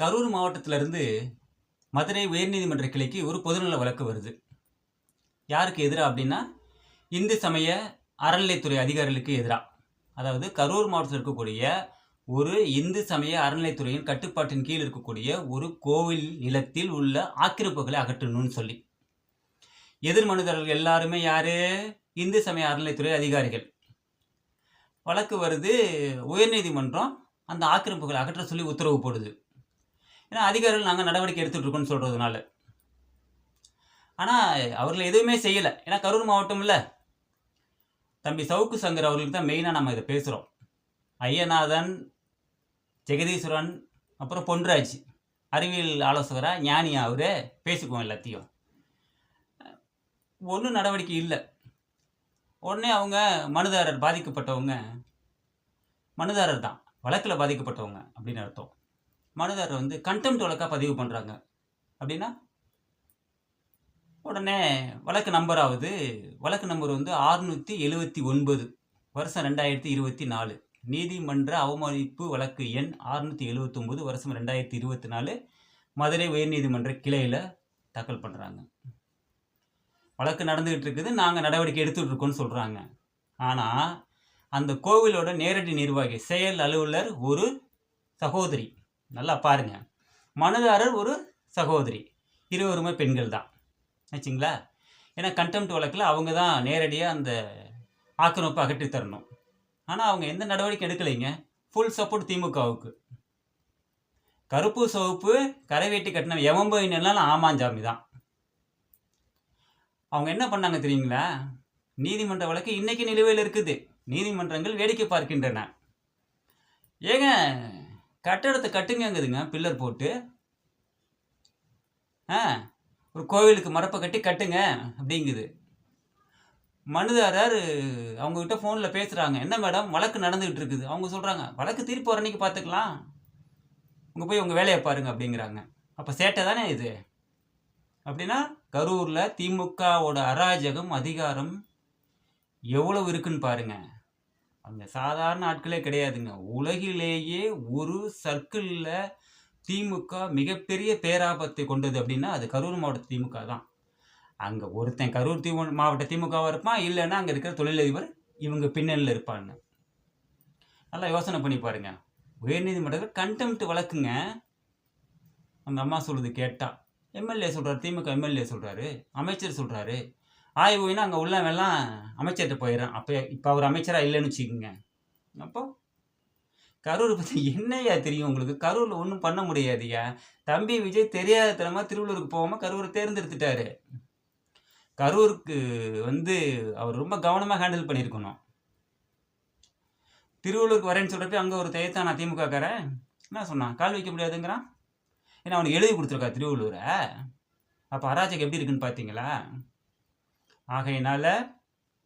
கரூர் மாவட்டத்திலிருந்து மதுரை உயர்நீதிமன்ற கிளைக்கு ஒரு பொதுநல வழக்கு வருது. யாருக்கு எதிராக அப்படின்னா இந்து சமய அறநிலைத்துறை அதிகாரிகளுக்கு எதிராக அதாவது கரூர் மாவட்டத்தில் இருக்கக்கூடிய ஒரு இந்து சமய அறநிலைத்துறையின் கட்டுப்பாட்டின் கீழ் இருக்கக்கூடிய ஒரு கோவில் நிலத்தில் உள்ள ஆக்கிரப்புகளை அகற்றணும்னு சொல்லி. எதிர் மனுதாரர்கள் எல்லாருமே யாரு? இந்து சமய அறநிலைத்துறை அதிகாரிகள். வழக்கு வருது உயர்நீதிமன்றம். அந்த ஆக்கிரமிப்புகளை அகற்ற சொல்லி உத்தரவு போடுது. ஏன்னா அதிகாரிகள் நாங்கள் நடவடிக்கை எடுத்துட்டு சொல்கிறதுனால ஆனால் அவர்கள் எதுவுமே செய்யலை. ஏன்னா கரூர் மாவட்டம் இல்லை தம்பி சவுக்கு சங்கர் அவர்களுக்கு தான் மெயினாக நம்ம இதை பேசுகிறோம் ஐயநாதன் ஜெகதீஸ்வரன் அப்புறம் பொன்ராஜ் அறிவியல் ஆலோசகராக ஞானியா அவரே பேசிக்குவோம் எல்லாத்தையும். ஒன்றும் நடவடிக்கை இல்லை. உடனே அவங்க மனுதாரர் பாதிக்கப்பட்டவங்க மனுதாரர் தான் வழக்கில் பாதிக்கப்பட்டவங்க அப்படின்னு அர்த்தம். மனுதாரர் வந்து கண்டெம்ட் வழக்காக பதிவு பண்ணுறாங்க அப்படின்னா உடனே வழக்கு நம்பர் ஆகுது வழக்கு நம்பர் வந்து ஆறுநூற்றி எழுவத்தி ஒன்பது வருஷம் ரெண்டாயிரத்தி இருபத்தி நாலு. நீதிமன்ற அவமதிப்பு வழக்கு எண் ஆறுநூற்றி எழுபத்தொம்போது வருஷம் ரெண்டாயிரத்தி இருபத்தி நாலு. மதுரை உயர்நீதிமன்ற கிளையில் தாக்கல் பண்ணுறாங்க வழக்கு நடந்துகிட்டு இருக்குது நாங்கள் நடவடிக்கை எடுத்துகிட்டு இருக்கோம்னு சொல்கிறாங்க ஆனால் அந்த கோவிலோட நேரடி நிர்வாகி செயல் அலுவலர் ஒரு சகோதரி. நல்லா பாருங்க. மனுதாரர் ஒரு சகோதரி. இருவருமே பெண்கள் தான் ஆச்சுங்களா? ஏன்னா கண்டெம்ட் வழக்கில் அவங்க தான் நேரடியாக அந்த ஆக்கிரமிப்பை அகற்றி தரணும் ஆனால் அவங்க எந்த நடவடிக்கை எடுக்கலைங்க? ஃபுல் சப்போர்ட் திமுகவுக்கு. கருப்பு சிவப்பு கரை வெட்டி கட்டின எவம்போயினெல்லாம் ஆமாஞ்சாமி தான் அவங்க என்ன பண்ணாங்க தெரியுங்களா? நீதிமன்ற வழக்கு இன்னைக்கு நிலுவையில் இருக்குது. நீதிமன்றங்கள் வேடிக்கை பார்க்கின்றன. ஏங்க கட்டடத்தை கட்டுங்கங்குதுங்க பில்லர் போட்டு. ஆ ஒரு கோவிலுக்கு மரப்பை கட்டி கட்டுங்க அப்படிங்குது. மனுதாரர் அவங்கக்கிட்ட ஃபோனில் பேசுகிறாங்க என்ன மேடம் வழக்கு நடந்துக்கிட்டு இருக்குது அவங்க சொல்கிறாங்க வழக்கு தீர்ப்பு வர அன்னைக்கு பார்த்துக்கலாம் உங்கள் போய் உங்கள் வேலையை பாருங்க அப்படிங்கிறாங்க. அப்போ சேட்டை தானே இது? அப்படின்னா கரூரில் திமுகவோட அராஜகம் அதிகாரம் எவ்வளவு இருக்குன்னு பாருங்கள் அந்த சாதாரண ஆட்களே கிடையாதுங்க. உலகிலேயே ஒரு சர்க்கிளில் திமுக மிகப்பெரிய பேராபத்தை கொண்டது அப்படின்னா அது கரூர் மாவட்ட திமுக தான். அங்கே ஒருத்தன் கரூர் திமு மாவட்ட திமுகவாக இருப்பான் இல்லைன்னா அங்கே இருக்கிற தொழிலதிபர் இவங்க பின்னணியில் இருப்பான்னு நல்லா யோசனை பண்ணி பாருங்க. உயர்நீதிமன்றத்தில் கண்டெம்ட் வழக்குங்க. அந்த அம்மா சொல்லுது கேட்டால் எம்எல்ஏ சொல்கிறார் திமுக எம்எல்ஏ சொல்கிறாரு அமைச்சர் சொல்கிறாரு ஆய்வுனா அங்கே உள்ளவெல்லாம் அமைச்சர்கிட்ட போயிடுறான் அப்போ இப்போ அவர் அமைச்சராக இல்லைன்னு வச்சுக்கோங்க. அப்போ கரூர் பற்றி என்னையா தெரியும் உங்களுக்கு? கரூரில் ஒன்றும் பண்ண முடியாதுயா தம்பி விஜய் தெரியாத தரமாக திருவள்ளூருக்கு போகாமல் கரூரை தேர்ந்தெடுத்துட்டாரு. கரூருக்கு வந்து அவர் ரொம்ப கவனமாக ஹேண்டில் பண்ணியிருக்கணும் திருவள்ளூருக்கு வரேன்னு சொல்கிறப்ப அங்கே ஒரு தயத்தானா திமுகக்காரன் என்ன சொன்னான்? கால் வைக்க முடியாதுங்கிறான்? ஏன்னா அவனுக்கு எழுதி கொடுத்துருக்கா திருவள்ளூரை. அப்போ அராஜகம் எப்படி இருக்குன்னு பார்த்தீங்களா ஆகையினால்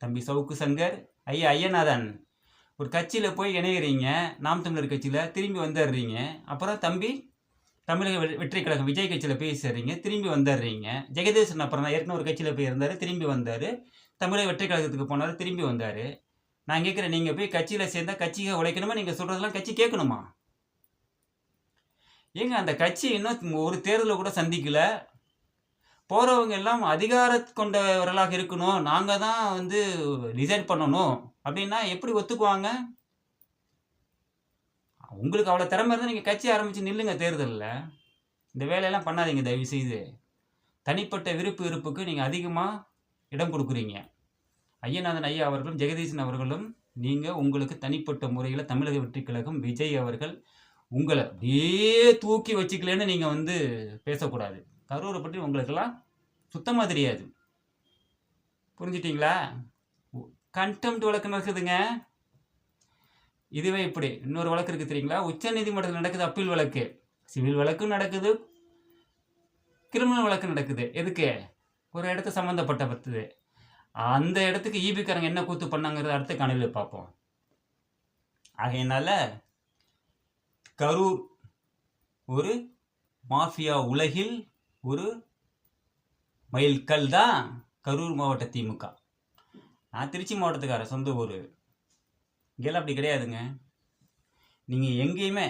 தம்பி சவுக்கு சங்கர் ஐயா ஐயநாதன் ஒரு கட்சியில் போய் இணைகிறீங்க நாம் தமிழர் கட்சியில் திரும்பி வந்துடுறீங்க அப்புறம் தம்பி தமிழக வெ- வெற்றி கழகம் விஜய் கட்சியில் போய் சேர்றீங்க திரும்பி வந்துடுறீங்க ஜெகதீசன் அப்புறம் தான் ஏற்கனவே ஒரு கட்சியில் போய் இருந்தார் திரும்பி வந்தார். தமிழக வெற்றி கழகத்துக்கு போனார் திரும்பி வந்தார். நான் கேட்குறேன் நீங்கள் போய் கட்சியில் சேர்ந்தா கட்சியை உழைக்கணுமா நீங்கள் சொல்கிறதெல்லாம் கட்சி கேட்கணுமா? ஏங்க அந்த கட்சி இன்னும் ஒரு தேர்தலில் கூட சந்திக்கல. போகிறவங்க எல்லாம் அதிகார கொண்டவர்களாக இருக்கணும். நாங்கள் தான் வந்து டிசைட் பண்ணணும். அப்படின்னா எப்படி ஒத்துக்குவாங்க? உங்களுக்கு அவ்வளோ திறமை இருந்தால் நீங்கள் கட்சி ஆரம்பித்து நில்லுங்க தேர்தலில். இந்த வேலையெல்லாம் பண்ணாதீங்க தயவு செய்து தனிப்பட்ட விருப்பு விருப்புக்கு நீங்கள் அதிகமாக இடம் கொடுக்குறீங்க. ஐயநாதன் ஐயா அவர்களும் ஜெகதீசன் அவர்களும் நீங்கள் உங்களுக்கு தனிப்பட்ட முறையில் தமிழக வெற்றி கழகம் விஜய் அவர்கள் உங்களை அப்படியே தூக்கி வச்சுக்கலன்னு நீங்கள் வந்து பேசக்கூடாது. கரூரை பற்றி உங்களுக்கெல்லாம் சுத்தமாக தெரியாது. புரிஞ்சிட்டிங்களா? கண்டெம்ட் வழக்கு நடக்குதுங்க. இதுவே இப்படி. இன்னொரு வழக்கு இருக்குது தெரியுங்களா? உச்ச நீதிமன்றத்தில் நடக்குது அப்பீல் வழக்கு. சிவில் வழக்கும் நடக்குது. கிரிமினல் வழக்கு நடக்குது. எதுக்கு? ஒரு இடத்த சம்மந்தப்பட்ட பத்துது அந்த இடத்துக்கு ஈபிக்காரங்க என்ன கூத்து பண்ணாங்கிறத அடுத்த காணொலியில் பார்ப்போம். ஆகையினால கரூர் ஒரு மாஃபியா உலகில் ஒரு மைல்கல் தான் கரூர் மாவட்ட திமுக. நான் திருச்சி மாவட்டத்துக்கார சொந்த ஊர். இங்கெல்லாம் அப்படி கிடையாதுங்க. நீங்கள் எங்கேயுமே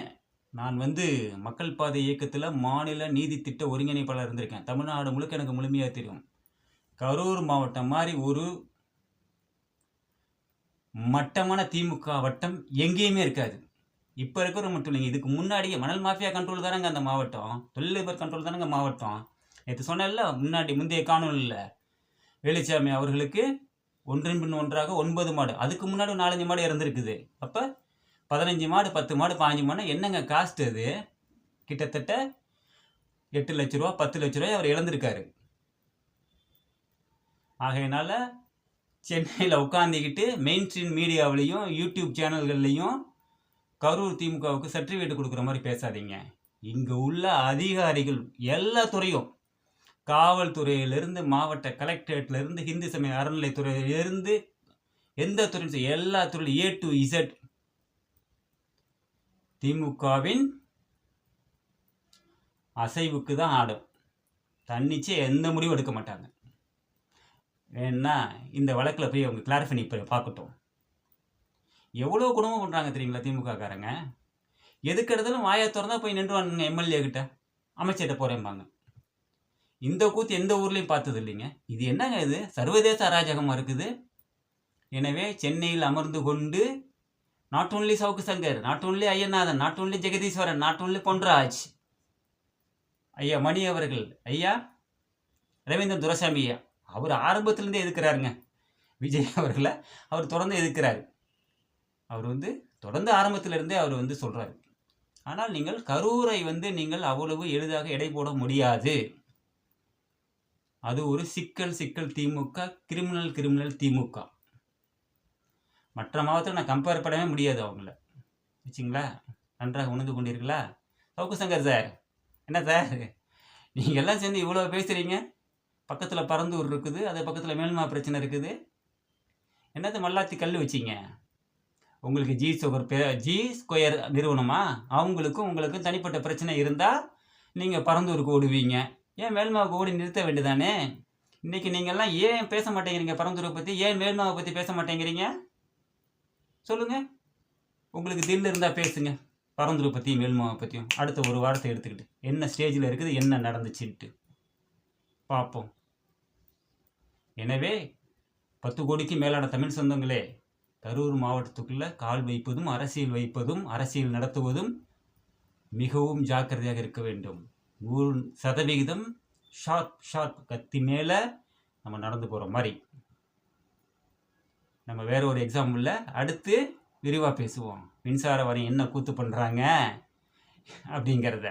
நான் வந்து மக்கள் பாதை இயக்கத்தில் மாநில நீதி திட்ட ஒருங்கிணைப்பாளர் இருந்திருக்கேன். தமிழ்நாடு முழுக்க எனக்கு முழுமையாக தெரியும். கரூர் மாவட்டம் மாதிரி ஒரு மட்டமான திமுக வட்டம் எங்கேயுமே இருக்காது. இப்போ இருக்கிற மட்டும் இல்லைங்க. இதுக்கு முன்னாடியே மணல் மாஃபியா கண்ட்ரோல் தானங்க அந்த மாவட்டம். தொழிலதிபர் கண்ட்ரோல் தானங்க மாவட்டம். நேற்று சொன்னல முன்னாடி முந்தைய காணொலியில் வேலுச்சாமி அவர்களுக்கு ஒன்றின் பின் ஒன்றாக ஒன்பது மாடு அதுக்கு முன்னாடி நாலஞ்சு மாடு இறந்துருக்குது. அப்போ பதினஞ்சு மாடு பத்து மாடு பாஞ்சு மாடு என்னங்க காஸ்ட் அது? கிட்டத்தட்ட எட்டு லட்ச ரூபா பத்து லட்ச ரூபாய் அவர் இழந்திருக்காரு. ஆகையினால சென்னையில் உட்காந்துக்கிட்டு மெயின் ஸ்ட்ரீம் மீடியாவிலையும் யூடியூப் சேனல்கள்லையும் கரூர் திமுகவுக்கு சர்டிஃபிகேட் கொடுக்குற மாதிரி பேசாதீங்க. இங்கே உள்ள அதிகாரிகள் எல்லா துறையும் காவல்துறையிலிருந்து மாவட்ட கலெக்டரேட்லேருந்து ஹிந்து சமய அறநிலைத்துறையிலிருந்து எந்த துறையும் எல்லா துறையிலும் ஏ டு இசட் திமுகவின் அசைவுக்கு தான் ஆடும் தன்னிச்சு எந்த முடிவும் எடுக்க மாட்டாங்க. ஏன்னா இந்த வழக்கில் போய் அவங்க கிளாரிஃபை பார்க்கட்டும். எவ்வளோ குடும்பம் பண்ணுறாங்க தெரியுங்களா திமுகக்காரங்க? எதுக்கு எடுத்தாலும் வாயை திறந்தா போய் நின்றுவானுங்க எம்எல்ஏ கிட்ட. அமைச்சர்கிட்ட போகிறேம்பாங்க இந்த கூத்து எந்த ஊர்லேயும் பார்த்தது இல்லைங்க. இது என்னங்க இது? சர்வதேச அராஜகமாக இருக்குது. எனவே சென்னையில் அமர்ந்து கொண்டு not only Savukku Shankar not only Iyanathan not only Jagadeeswaran not only Ponraj ஐயா மணி அவர்கள் ஐயா ரவீந்திரன் துரசாமி ஐயா அவர் ஆரம்பத்திலேருந்தே எதுக்குறாருங்க? விஜய் அவர்களை அவர் தொடர்ந்து எதுக்குறாரு? அவர் வந்து தொடர்ந்து ஆரம்பத்திலிருந்தே அவர் வந்து சொல்கிறாரு ஆனால் நீங்கள் கரூரை வந்து நீங்கள் அவ்வளவு எளிதாக எடை போட முடியாது. அது ஒரு சிக்கல் சிக்கல் திமுக கிரிமினல் கிரிமினல் திமுக. மற்ற மாவட்டத்தில் நான் கம்பேர் பண்ணவே முடியாது அவங்கள. வச்சுங்களா? நன்றாக உணர்ந்து கொண்டீர்களா? சவுக்கு சங்கர் சார். என்ன சார்? நீங்கள் எல்லாம் சேர்ந்து இவ்வளோ பேசுகிறீங்க பக்கத்தில் பரந்தூர் இருக்குது அது பக்கத்தில் மேல்மா பிரச்சனை இருக்குது. என்னது மல்லாத்தி கல் வச்சிங்க? உங்களுக்கு ஜி சுகர் பே ஜி ஸ்கொயர் நிறுவனமா? அவங்களுக்கும் உங்களுக்கும் தனிப்பட்ட பிரச்சனை இருந்தால் நீங்கள் பரந்தூருக்கு ஓடுவீங்க. ஏன் மேல்மாவுக்கு ஓடி நிறுத்த வேண்டியதானே? இன்றைக்கி நீங்கள்லாம் ஏன் பேச மாட்டேங்கிறீங்க பரந்தூரை பற்றி ஏன் மேல்மாவை பற்றி பேச மாட்டேங்கிறீங்க? சொல்லுங்கள் உங்களுக்கு தில் இருந்தால் பேசுங்க. பரந்தூரை பற்றியும் மேல்மாவை பற்றியும் அடுத்த ஒரு வாரத்தை எடுத்துக்கிட்டு. என்ன ஸ்டேஜில் இருக்குது என்ன நடந்துச்சுன்ட்டு. பார்ப்போம். எனவே பத்து கோடிக்கு மேலான தமிழ் சொந்தங்களே கரூர் மாவட்டத்துக்குள்ளே கால் வைப்பதும் அரசியல் வைப்பதும் அரசியல் நடத்துவதும் மிகவும் ஜாக்கிரதையாக இருக்க வேண்டும். நூறு சதவிகிதம் ஷார்ப் ஷார்ப் கத்தி மேலே நம்ம நடந்து போகிற மாதிரி. நம்ம வேற ஒரு எக்ஸாம்பிளில் அடுத்து விரிவாக பேசுவோம். மின்சார வரையும் என்ன கூத்து பண்ணுறாங்க அப்படிங்கிறத.